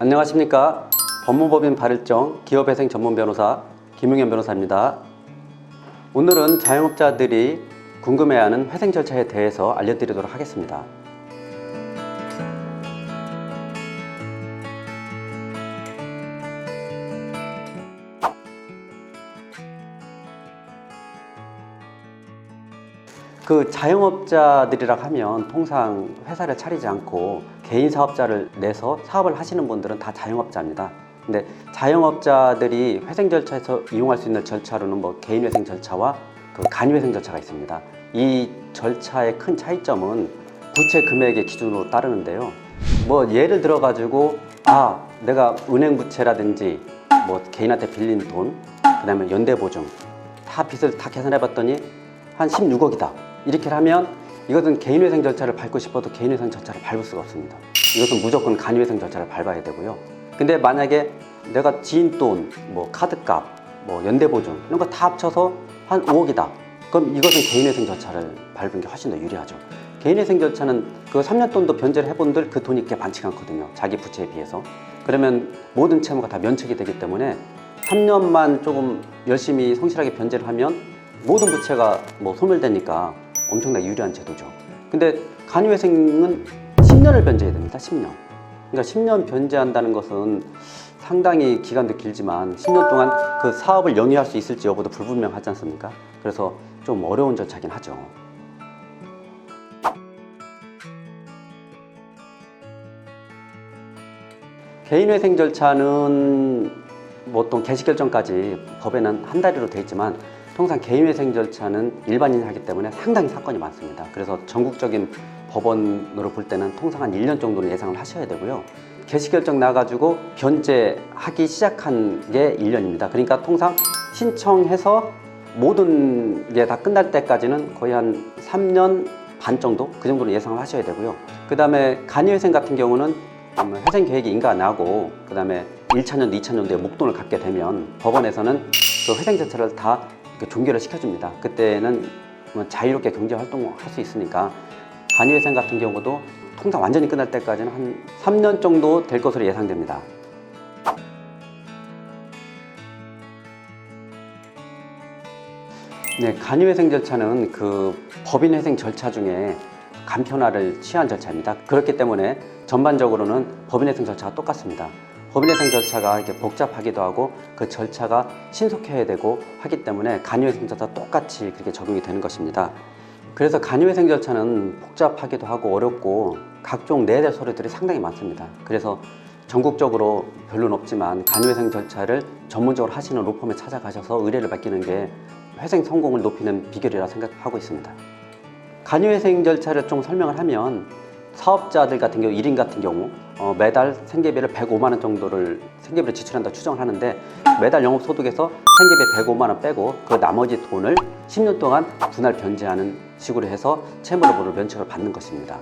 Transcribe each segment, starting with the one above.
안녕하십니까 법무법인 발일정 기업회생 전문 변호사 김용현 변호사입니다. 오늘은 자영업자들이 궁금해하는 회생 절차에 대해서 알려드리도록 하겠습니다. 그 자영업자들이라 하면 통상 회사를 차리지 않고 개인 사업자를 내서 사업을 하시는 분들은 다 자영업자입니다. 근데 자영업자들이 회생 절차에서 이용할 수 있는 절차로는 뭐 개인 회생 절차와 그 간이 회생 절차가 있습니다. 이 절차의 큰 차이점은 부채 금액의 기준으로 따르는데요. 뭐 예를 들어 가지고 아 내가 은행 부채라든지 뭐 개인한테 빌린 돈, 그다음에 연대 보증 다 빚을 다 계산해 봤더니 한 16억이다. 이렇게 하면 이것은 개인회생 절차를 밟고 싶어도 개인회생 절차를 밟을 수가 없습니다. 이것은 무조건 간이회생 절차를 밟아야 되고요. 근데 만약에 내가 지인 돈, 뭐 카드값, 뭐 연대보증 이런 거 다 합쳐서 한 5억이다. 그럼 이것은 개인회생 절차를 밟은 게 훨씬 더 유리하죠. 개인회생 절차는 그 3년 돈도 변제를 해본들 그 돈이 그렇게 많지가 않거든요. 자기 부채에 비해서. 그러면 모든 채무가 다 면책이 되기 때문에 3년만 조금 열심히 성실하게 변제를 하면 모든 부채가 뭐 소멸되니까 엄청나게 유리한 제도죠. 근데 간이회생은 10년을 변제해야 됩니다. 10년. 그러니까 10년 변제한다는 것은 상당히 기간도 길지만 10년 동안 그 사업을 영위할 수 있을지 여부도 불분명하지 않습니까? 그래서 좀 어려운 절차긴 하죠. 개인회생 절차는 보통 개시 결정까지 법에는 한 달이로 돼 있지만 통상 개인회생 절차는 일반인이 하기 때문에 상당히 사건이 많습니다. 그래서 전국적인 법원으로 볼 때는 통상 한 1년 정도는 예상을 하셔야 되고요. 개시 결정 나가지고 변제하기 시작한 게 1년입니다. 그러니까 통상 신청해서 모든 게 다 끝날 때까지는 거의 한 3년 반 정도 그 정도는 예상을 하셔야 되고요. 그 다음에 간이회생 같은 경우는 음, 회생 계획이 인가나고 그 다음에 1차년, 2차년도에 목돈을 갚게 되면 법원에서는 그 회생 절차를 다 종결을 시켜줍니다. 그때는 뭐 자유롭게 경제 활동을 할 수 있으니까 간이회생 같은 경우도 통상 완전히 끝날 때까지는 한 3년 정도 될 것으로 예상됩니다. 네, 간이회생 절차는 그 법인회생 절차 중에 간편화를 취한 절차입니다. 그렇기 때문에 전반적으로는 법인회생 절차가 똑같습니다. 법인회생 절차가 이렇게 복잡하기도 하고 그 절차가 신속해야 되고 하기 때문에 간이회생 절차 똑같이 그렇게 적용이 되는 것입니다. 그래서 간이회생 절차는 복잡하기도 하고 어렵고 각종 될 서류들이 상당히 많습니다. 그래서 전국적으로 별로는 없지만 간이회생 절차를 전문적으로 하시는 로펌에 찾아가셔서 의뢰를 맡기는 게 회생 성공을 높이는 비결이라 생각하고 있습니다. 간이회생 절차를 좀 설명을 하면 사업자들 같은 경우 1인 같은 경우 어, 매달 생계비를 105만 원 정도를 생계비를 지출한다 추정을 하는데 매달 영업 소득에서 생계비 105만 원 빼고 그 나머지 돈을 10년 동안 분할 변제하는 식으로 해서 채무로부를 면책을 받는 것입니다.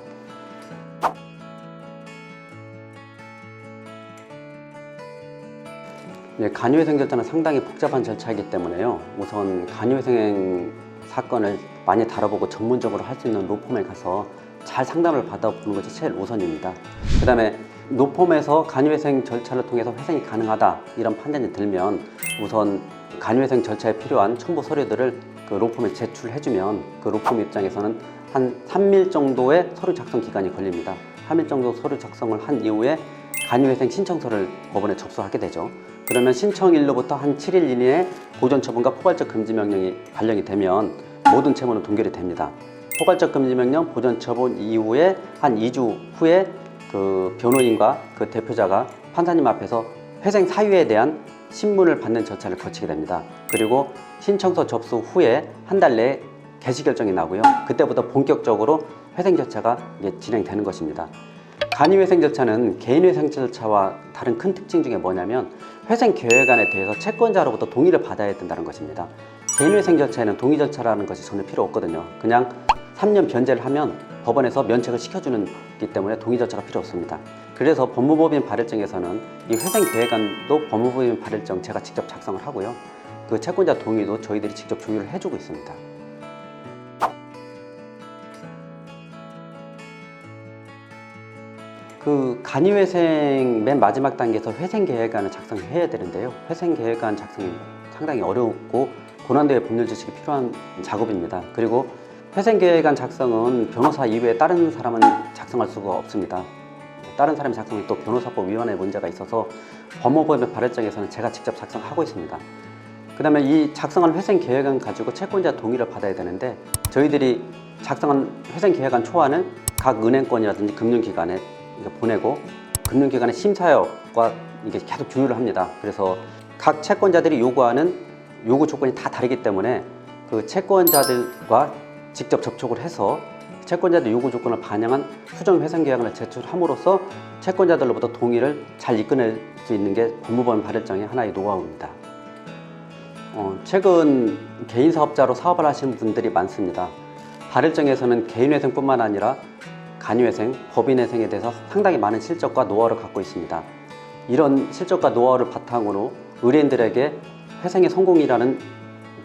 네, 간이회생 절차는 상당히 복잡한 절차이기 때문에요. 우선 간이회생 사건을 많이 다뤄보고 전문적으로 할 수 있는 로펌에 가서 잘 상담을 받아보는 것이 제일 우선입니다. 그 다음에 노펌에서 간이회생 절차를 통해서 회생이 가능하다 이런 판단이 들면 우선 간이회생 절차에 필요한 첨부 서류들을 그 로펌에 제출해주면 그 로펌 입장에서는 한 3일 정도의 서류 작성 기간이 걸립니다. 3일 정도 서류 작성을 한 이후에 간이회생 신청서를 법원에 접수하게 되죠. 그러면 신청일로부터 한 7일 이내에 보존 처분과 포괄적 금지 명령이 발령이 되면 모든 채무는 동결이 됩니다. 포괄적 금지 명령 보존 처분 이후에 한 2주 후에 그 변호인과 그 대표자가 판사님 앞에서 회생 사유에 대한 신문을 받는 절차를 거치게 됩니다. 그리고 신청서 접수 후에 한 달 내에 개시 결정이 나고요. 그때부터 본격적으로 회생 절차가 진행되는 것입니다. 간이 회생 절차는 개인 회생 절차와 다른 큰 특징 중에 뭐냐면 회생 계획안에 대해서 채권자로부터 동의를 받아야 된다는 것입니다. 개인 회생 절차에는 동의 절차라는 것이 전혀 필요 없거든요. 그냥 3년 변제를 하면 법원에서 면책을 시켜주는 기 때문에 동의 절차가 필요 없습니다. 그래서 법무법인 발일증에서는 이 회생 계획안도 법무법인 발일증 제가 직접 작성을 하고요. 그 채권자 동의도 저희들이 직접 조율을 해주고 있습니다. 그 간이회생 맨 마지막 단계에서 회생계획안을 작성해야 되는데요. 회생계획안 작성이 상당히 어렵고 고난도의 법률 지식이 필요한 작업입니다. 그리고 회생계획안 작성은 변호사 이외에 다른 사람은 작성할 수가 없습니다. 다른 사람이 작성이 또 변호사법 위반의 문제가 있어서 법무법의 발의장에서는 제가 직접 작성하고 있습니다. 그 다음에 이 작성한 회생 계획안 가지고 채권자 동의를 받아야 되는데 저희들이 작성한 회생 계획안 초안을 각 은행권이라든지 금융기관에 보내고 금융기관의 심사역과 이게 계속 조율을 합니다. 그래서 각 채권자들이 요구하는 요구 조건이 다 다르기 때문에 그 채권자들과 직접 접촉을 해서 채권자들 요구 조건을 반영한 수정 회생 계획안을 제출함으로써 채권자들로부터 동의를 잘 이끌어낼 수 있는 게 법무법 발의장의 하나의 노하우입니다. 어, 최근 개인 사업자로 사업을 하시는 분들이 많습니다. 발일정에서는 개인회생뿐만 아니라 간이회생, 법인회생에 대해서 상당히 많은 실적과 노하우를 갖고 있습니다. 이런 실적과 노하우를 바탕으로 의뢰인들에게 회생의 성공이라는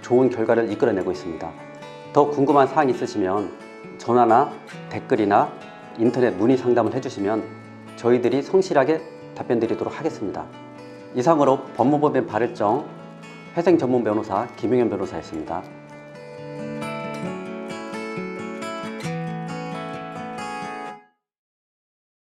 좋은 결과를 이끌어내고 있습니다. 더 궁금한 사항이 있으시면 전화나 댓글이나 인터넷 문의 상담을 해주시면 저희들이 성실하게 답변 드리도록 하겠습니다. 이상으로 법무법인 발일정 회생 전문 변호사 김용현 변호사였습니다.